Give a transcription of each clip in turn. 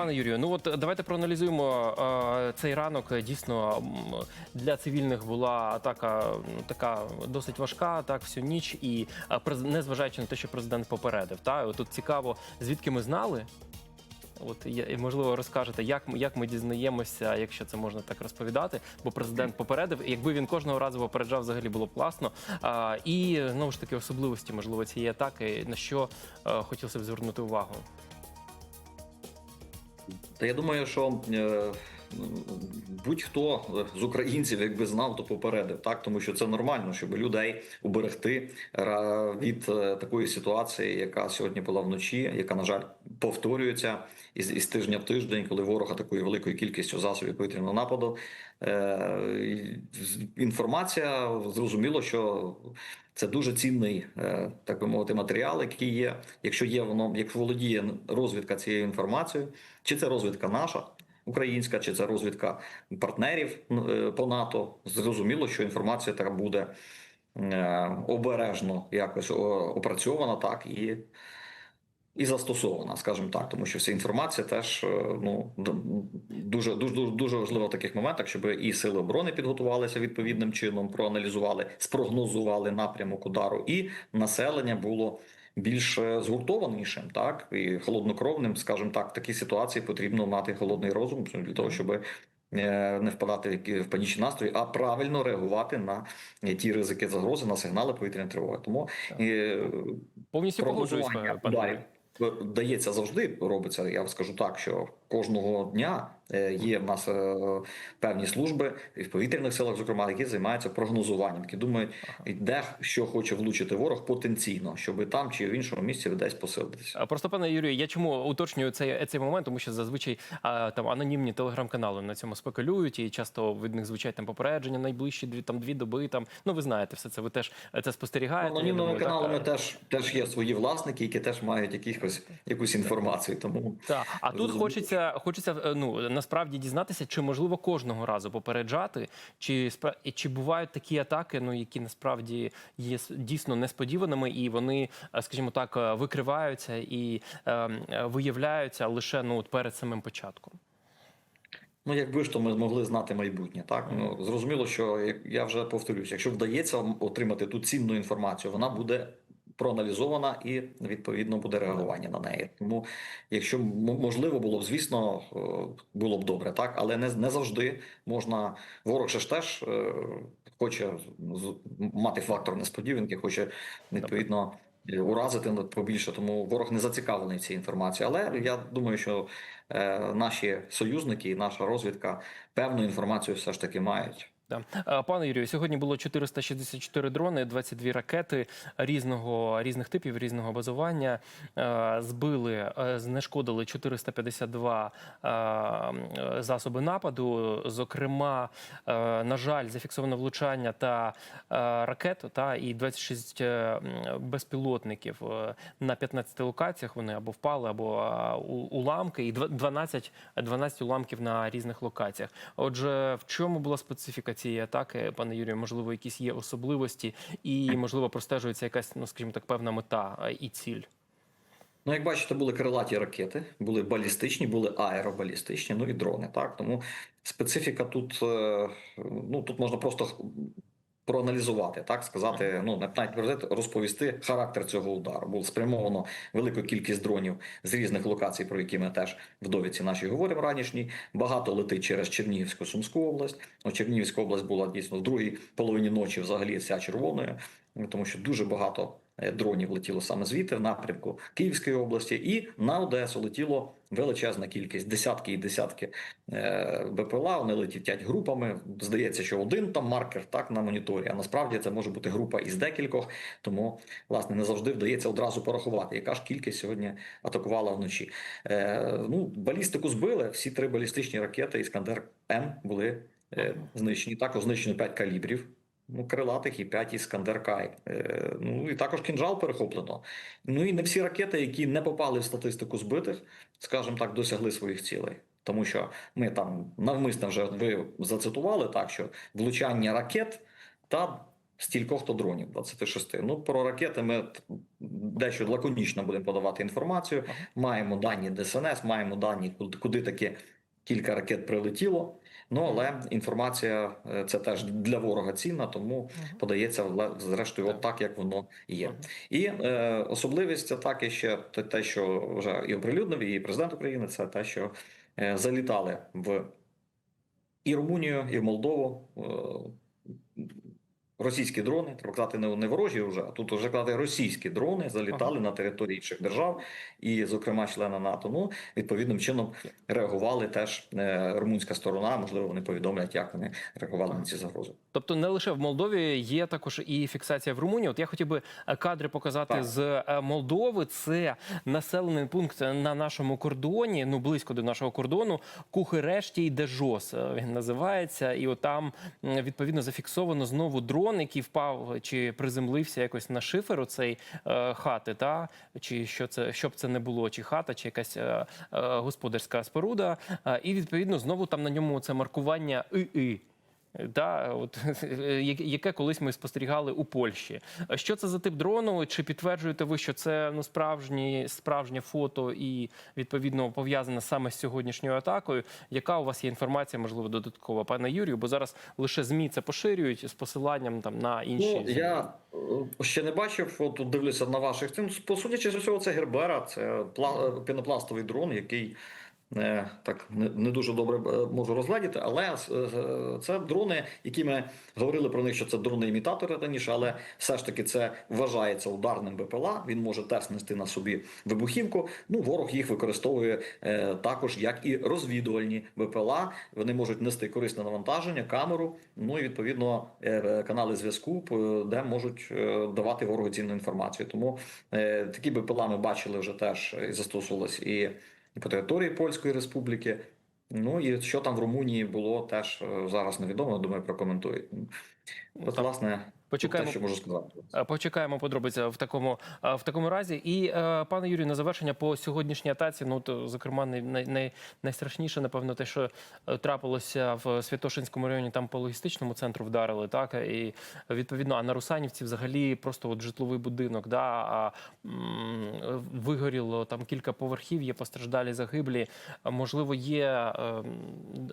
Пане Юрію, ну от давайте проаналізуємо цей ранок. Е, Дійсно для цивільних була атака ну, така досить важка, так всю ніч, і незважаючи на те, що президент попередив. Та тут цікаво, звідки ми знали. От можливо розкажете, як ми як ми дізнаємося, якщо це можна так розповідати, бо президент попередив. Якби він кожного разу попереджав, взагалі було б класно. А, і знову ж таки особливості можливо цієї атаки, на що е, хотілося б звернути увагу. Та я думаю, що е, будь-хто з українців, якби знав, то попередив, так тому що це нормально, щоб людей уберегти від е, такої ситуації, яка сьогодні була вночі, яка на жаль повторюється із, із тижня в тиждень, коли ворог атакує великою кількістю засобів повітряного нападу. Е, інформація зрозуміло, що це дуже цінний, е, так би мовити, матеріал, який є. Якщо є воно, як володіє розвідка цією інформацією, чи це розвідка наша. Українська, чи це розвідка партнерів е, по НАТО, зрозуміло, що інформація така буде е, обережно якось опрацьована, так і, і застосована, скажімо так, тому що вся інформація теж е, ну дуже дуже дуже дуже важлива в таких моментах, щоб і сили оборони підготувалися відповідним чином, проаналізували, спрогнозували напрямок удару, і населення було більш е, згуртованішим, так і холоднокровним, скажімо так, в такій ситуації потрібно мати холодний розум для того, щоб е, не впадати в панічні настрої, а правильно реагувати на е, ті ризики загрози, на сигнали повітряної тривоги. Тому е, Повністю погоджуюсь, дається завжди. Робиться. Я вам скажу так, що кожного дня е, є в нас е, певні служби і в повітряних силах, зокрема, які займаються прогнозуванням, які думають, де що хоче влучити ворог потенційно, щоб там чи в іншому місці десь посилитися. Просто пане Юрію, я чому уточнюю цей, цей момент, тому що зазвичай там анонімні телеграм-канали на цьому спекулюють, і часто від них звучать там попередження найближчі дві там дві доби. Там ну ви знаєте, все це ви теж е, це спостерігаєте. Анонімними думаю, так? каналами теж теж є свої власники, які теж мають якихось якусь інформацію. Тому Так, а тут Зрозуміло. Хочеться, е, ну насправді дізнатися, чи можливо кожного разу попереджати, чи чи бувають такі атаки, ну які насправді є дійсно несподіваними, і вони, е, скажімо так, е, викриваються і е, виявляються лише ну перед самим початком. Ну, якби ж то ми змогли знати майбутнє, так ну зрозуміло, що я вже повторюсь, якщо вдається отримати ту цінну інформацію, вона буде проаналізована і відповідно буде реагування на неї. Тому, якщо можливо було б, звісно, е, було б добре, так але не, не завжди можна. Ворог же ж теж е, хоче мати фактор несподіванки, хоче відповідно. е, Уразити побільше, тому ворог не зацікавлений в цій інформації. Але я думаю, що е, наші союзники і наша розвідка певну інформацію все ж таки мають. Да. Пане Юрію, сьогодні було 464 дрони, 22 ракети різного різних типів, різного базування. Збили, знешкодили 452 е, е, засоби нападу. Зокрема, на жаль, зафіксовано влучання та ракет, та і 26 е, безпілотників е, на 15 локаціях. Вони або впали, або уламки, і дв- 12, 12 уламків на різних локаціях. Отже, в чому була специфіка цієї атаки, пане Юрію? Можливо, якісь є особливості, і можливо простежується якась, ну скажімо так, певна мета і ціль. Ну, як бачите, були крилаті ракети, були балістичні, були аеробалістичні, ну і дрони. Так тому специфіка тут е, ну тут можна просто проаналізувати, так сказати, ну навіть навіть розповісти характер цього удару. Було спрямовано велику кількість дронів з різних локацій, про які ми теж в довідці нашій говоримо ранішній. Багато летить через Чернігівську Сумську область. Ну, Чернігівська область була дійсно в другій половині ночі, взагалі вся червоною, тому що дуже багато дронів летіло саме звідти, в напрямку Київської області, і на Одесу летіло величезна кількість, десятки і десятки е, БПЛА. Вони летять групами. Здається, що один там маркер так на моніторі. А насправді це може бути група із декількох. Тому власне не завжди вдається одразу порахувати, яка ж кількість сьогодні атакувала вночі. Е, ну балістику збили. Всі три балістичні ракети Іскандер М були е, знищені. Також знищено 5 калібрів. Ну, крилатих і 5 Іскандер Кай. Е, ну і також кінжал перехоплено. Ну і не всі ракети, які не попали в статистику збитих, скажімо так, досягли своїх цілей. Тому що ми там навмисно вже ви зацитували так, що влучання ракет та стількох то дронів, 26. Ну про ракети ми дещо лаконічно будемо подавати інформацію. Маємо дані ДСНС, маємо дані, куди, куди таки кілька ракет прилетіло. Ну але інформація е, це теж для ворога цінна, тому подається зрештою, от так як воно є. І е, особливість атаки ще те, що вже і оприлюднив, і президент України, це те, що е, залітали в і Румунію, і в Молдову. Е, Російські дрони, треба казати, не, не ворожі вже, а тут вже казати російські дрони залітали на території інших держав, і, зокрема, члени НАТО. Ну, відповідним чином реагували теж е, румунська сторона. Можливо, вони повідомлять, як вони реагували на ці загрози. Тобто не лише в Молдові є також і фіксація в Румунії. От я хотів би е, кадри показати Так. з е, Молдови. Це населений пункт на нашому кордоні, ну близько до нашого кордону. Кухерештій Дежос е, він називається, і от там відповідно зафіксовано знову дрон, який впав чи приземлився якось на шифер оцей е, хати, та чи що це щоб це не було, чи хата, чи якась е, е, господарська споруда. Е, і відповідно знову там на ньому це маркування ІІ. Да, от, яке колись ми спостерігали у Польщі. Що це за тип дрону? Чи підтверджуєте ви, що це ну справжні справжнє фото і відповідно пов'язане саме з сьогоднішньою атакою? Яка у вас є інформація, можливо, додаткова, пане Юрію? Бо зараз лише змі це поширюють з посиланням там на інші Ну, я е, ще не бачив, от дивлюся на ваших цим. По судячи з усього, це Гербера, це е, пінопластовий дрон, який так не, дуже добре е, можу розглядіти, але е, е, це дрони, які ми говорили про них, що це дрони-імітатори раніше, але все ж таки це вважається ударним БПЛА. Він може теж нести на собі вибухівку. Ну, ворог їх використовує е, також як і розвідувальні БПЛА. Вони можуть нести корисне навантаження, камеру, ну і відповідно е, е, канали зв'язку, де можуть е, давати ворогу цінну інформацію. Тому е, такі БПЛА ми бачили вже теж і застосовувалось і, і по території Польської Республіки. Ну і що там в Румунії було, теж е, зараз невідомо. Думаю, прокоментують. От, власне, Почекаємо. те, що можу сказати. Почекаємо подробиці в такому в такому разі. І е, пане Юрію, на завершення по сьогоднішній атаці. Ну то зокрема, най, най, най, найстрашніше, напевно, те, що е, трапилося в Святошинському районі. Там по логістичному центру вдарили, так і відповідно, а на Русанівці взагалі просто от житловий будинок. Да, а вигоріло там кілька поверхів, є постраждалі загиблі. Можливо, є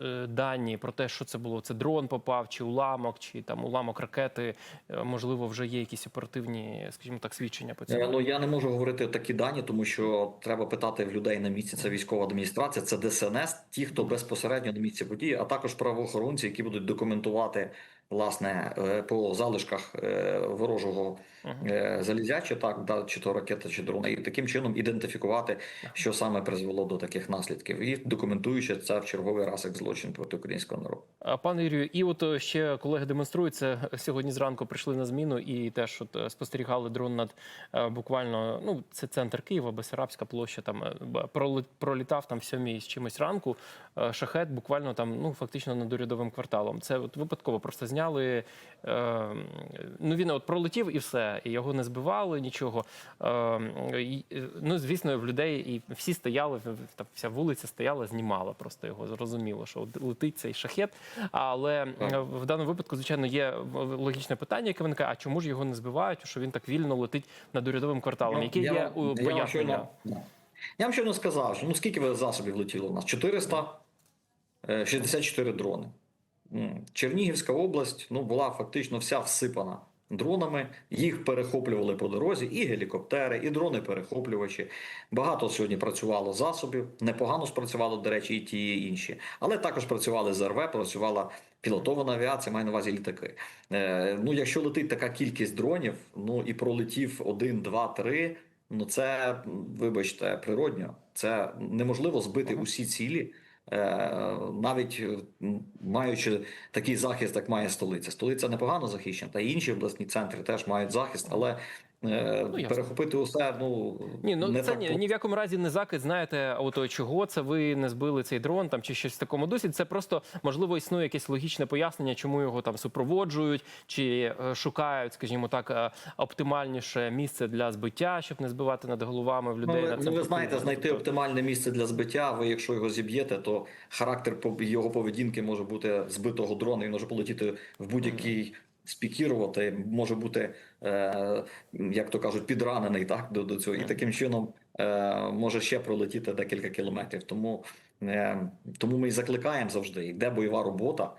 е, дані про те, що це було. Це дрон попав, чи уламок, чи там уламок ракети. Е, Можливо, вже є якісь оперативні, скажімо так, свідчення по Е, цьому. Ну я не можу говорити такі дані, тому що треба питати в людей на місці. Це військова адміністрація, це ДСНС, ті, хто безпосередньо на місці події, а також правоохоронці, які будуть документувати власне е, по залишках е, ворожого е, залізяча, так да, чи то ракета, чи дрона, і таким чином ідентифікувати, що саме призвело до таких наслідків, і документуючи це в черговий раз як злочин проти українського народу. А, Пане Юрію, і от ще колеги демонструють це сьогодні зранку. Прийшли на зміну і теж от спостерігали дрон над буквально. Ну це центр Києва, Бесарабська площа. Там пролітав там в сьомій з чимось ранку. Шахет буквально там, ну фактично над урядовим кварталом. Це от випадково просто зняли. е, Ну він от пролетів і все, і його не збивали нічого. Е, Ну звісно, в людей і всі стояли, там вся вулиця стояла, знімала просто його. Зрозуміло, що летить цей шахет. Але е, в даному випадку, звичайно, є логічне питання, яке виникає: а чому ж його не збивають? Що він так вільно летить над урядовим кварталом? Ну, Яке я є я пояснення? Я вам щойно сказав, що ну скільки засобів летіло у нас? 464 дрони. Чернігівська область ну, була фактично вся всипана дронами. Їх перехоплювали по дорозі, і гелікоптери, і дрони-перехоплювачі. Багато сьогодні працювало засобів. Непогано спрацювало, до речі, і ті, і інші. Але також працювали ЗРВ, працювала пілотована авіація, маю на увазі літаки. Е, ну, якщо летить така кількість дронів, ну і пролетів один, два, три. Ну, це, вибачте, природньо. Це неможливо збити усі цілі, навіть е, маючи такий захист, як має столиця. Столиця непогано захищена, та й інші обласні центри теж мають захист, але е, Ну, перехопити усе, ну Ні, ну не це ні, ні в якому разі не закид. Знаєте, от чого це ви не збили цей дрон там чи щось в такому дусі. Це просто можливо існує якесь логічне пояснення, чому його там супроводжують, чи е, шукають, скажімо так, е, оптимальніше місце для збиття, щоб не збивати над головами в Ну, людей. ви, на ну, ви знаєте, знайти оптимальне місце для збиття. Ви, якщо його зіб'єте, то характер його поведінки може бути збитого дрона. Він може полетіти в будь-який спікірувати, може бути, е, як то кажуть, підранений так до, до цього, і таким чином е, може ще пролетіти декілька кілометрів. Тому, е, тому ми і закликаємо завжди, йде бойова робота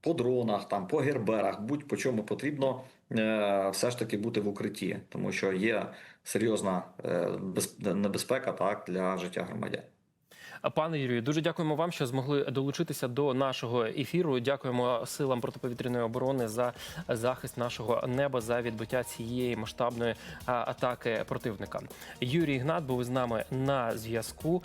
по дронах, там по герберах, будь по чому потрібно е, все ж таки бути в укритті, тому що є серйозна е, без- небезпека так для життя громадян. Пане Юрію, дуже дякуємо вам, що змогли долучитися до нашого ефіру. Дякуємо силам протиповітряної оборони за захист нашого неба за відбиття цієї масштабної атаки противника. Юрій Гнат був з нами на зв'язку.